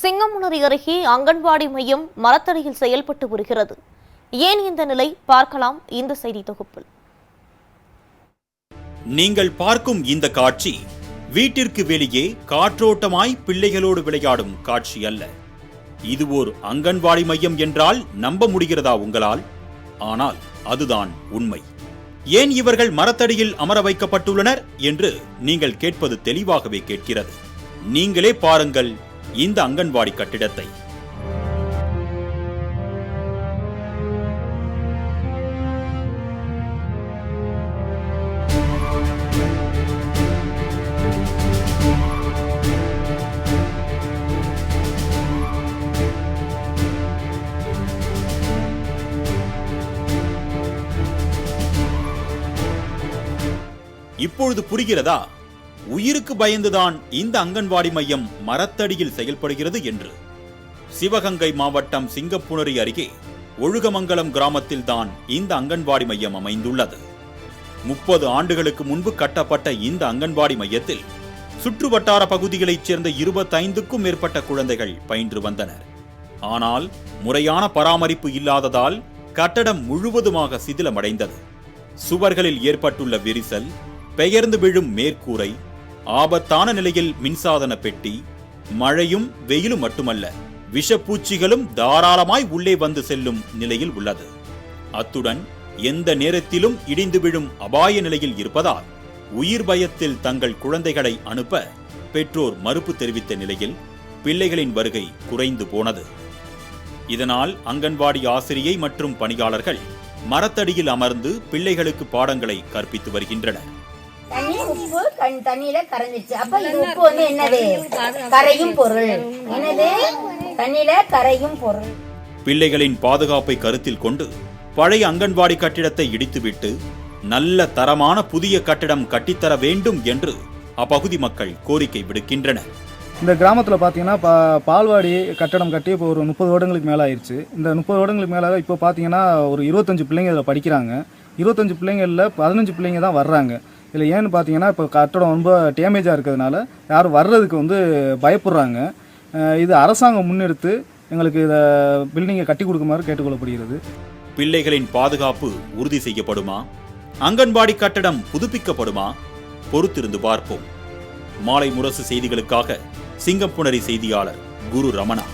சிங்கமுனரி அருகே அங்கன்வாடி மையம் மரத்தடியில் செயல்பட்டு வருகிறது. ஏன் இந்த நிலை? பார்க்கலாம் இந்த செய்தி தொகுப்பில். நீங்கள் பார்க்கும் இந்த காட்சி வீட்டிற்கு வெளியே காற்றோட்டமாய் பிள்ளைகளோடு விளையாடும் காட்சி அல்ல. இது ஓர் அங்கன்வாடி மையம் என்றால் நம்ப முடிகிறதா உங்களால்? ஆனால் அதுதான் உண்மை. ஏன் இவர்கள் மரத்தடியில் அமர வைக்கப்பட்டுள்ளனர்? என்று நீங்கள் கேட்பது தெளிவாகவே கேட்கிறது. நீங்களே பாருங்கள் இந்த அங்கன்வாடி கட்டிடத்தை. இப்பொழுது புரிகிறதா? உயிருக்கு பயந்துதான் இந்த அங்கன்வாடி மையம் மரத்தடியில் செயல்படுகிறது என்று. சிவகங்கை மாவட்டம் சிங்கப்புணரி அருகே ஒழுகமங்கலம் கிராமத்தில்தான் இந்த அங்கன்வாடி மையம் அமைந்துள்ளது. முப்பது ஆண்டுகளுக்கு முன்பு கட்டப்பட்ட இந்த அங்கன்வாடி மையத்தில் சுற்றுவட்டார பகுதிகளைச் சேர்ந்த இருபத்தைந்துக்கும் மேற்பட்ட குழந்தைகள் பயின்று வந்தனர். ஆனால் முறையான பராமரிப்பு இல்லாததால் கட்டடம் முழுவதுமாக சிதிலமடைந்தது. சுவர்களில் ஏற்பட்டுள்ள விரிசல் பெயர்ந்து விழும் மேற்கூரை ஆபத்தான நிலையில் மின்சாதன பெட்டி மழையும் வெயிலும் மட்டுமல்ல விஷப்பூச்சிகளும் தாராளமாய் உள்ளே வந்து செல்லும் நிலையில் உள்ளது. அத்துடன் எந்த நேரத்திலும் இடிந்து விழும் அபாய நிலையில் இருப்பதால் உயிர் பயத்தில் தங்கள் குழந்தைகளை அனுப்ப பெற்றோர் மறுப்பு தெரிவித்த நிலையில் பிள்ளைகளின் வருகை குறைந்து போனது. இதனால் அங்கன்வாடி ஆசிரியை மற்றும் பணியாளர்கள் மரத்தடியில் அமர்ந்து பிள்ளைகளுக்கு பாடங்களை கற்பித்து வருகின்றனர். தண்ணி உப்பு கண் தண்ணியில கரைஞ்சிச்சு அப்ப இது உப்பு வந்து என்னது? கரையும் பொருள். என்னது? தண்ணியில கரையும் பொருள். பிள்ளைகளின் பாதுகாப்பை கருத்தில் கொண்டு பழைய அங்கன்வாடி கட்டிடத்தை இடித்துவிட்டு நல்ல தரமான புதிய கட்டிடம் கட்டித்தர வேண்டும் என்று அப்பகுதி மக்கள் கோரிக்கை விடுக்கின்றனர். இந்த கிராமத்தில் பார்த்தீங்கன்னா பா பால்வாடி கட்டடம் கட்டி இப்போ ஒரு முப்பது வருடங்களுக்கு மேலே ஆயிடுச்சு இந்த முப்பது வருடங்களுக்கு மேலே இப்போ பார்த்தீங்கன்னா ஒரு இருபத்தஞ்சு பிள்ளைங்க இதில் படிக்கிறாங்க. இருபத்தஞ்சு பிள்ளைங்களில் பதினஞ்சு பிள்ளைங்க தான் வர்றாங்க. இதில் ஏன்னு பார்த்தீங்கன்னா இப்போ கட்டடம் ரொம்ப டேமேஜாக இருக்கிறதுனால யாரும் வர்றதுக்கு வந்து பயப்படுறாங்க. இது அரசாங்கம் முன்னெடுத்து எங்களுக்கு இதை பில்டிங்கை கட்டி கொடுக்குமாறு கேட்டுக்கொள்ளப்படுகிறது. பிள்ளைகளின் பாதுகாப்பு உறுதி செய்யப்படுமா? அங்கன்வாடி கட்டடம் புதுப்பிக்கப்படுமா? பொறுத்திருந்து பார்ப்போம். மாலை முரசு செய்திகளுக்காக சிங்கப்புணரி செய்தியாளர் குரு ரமணா.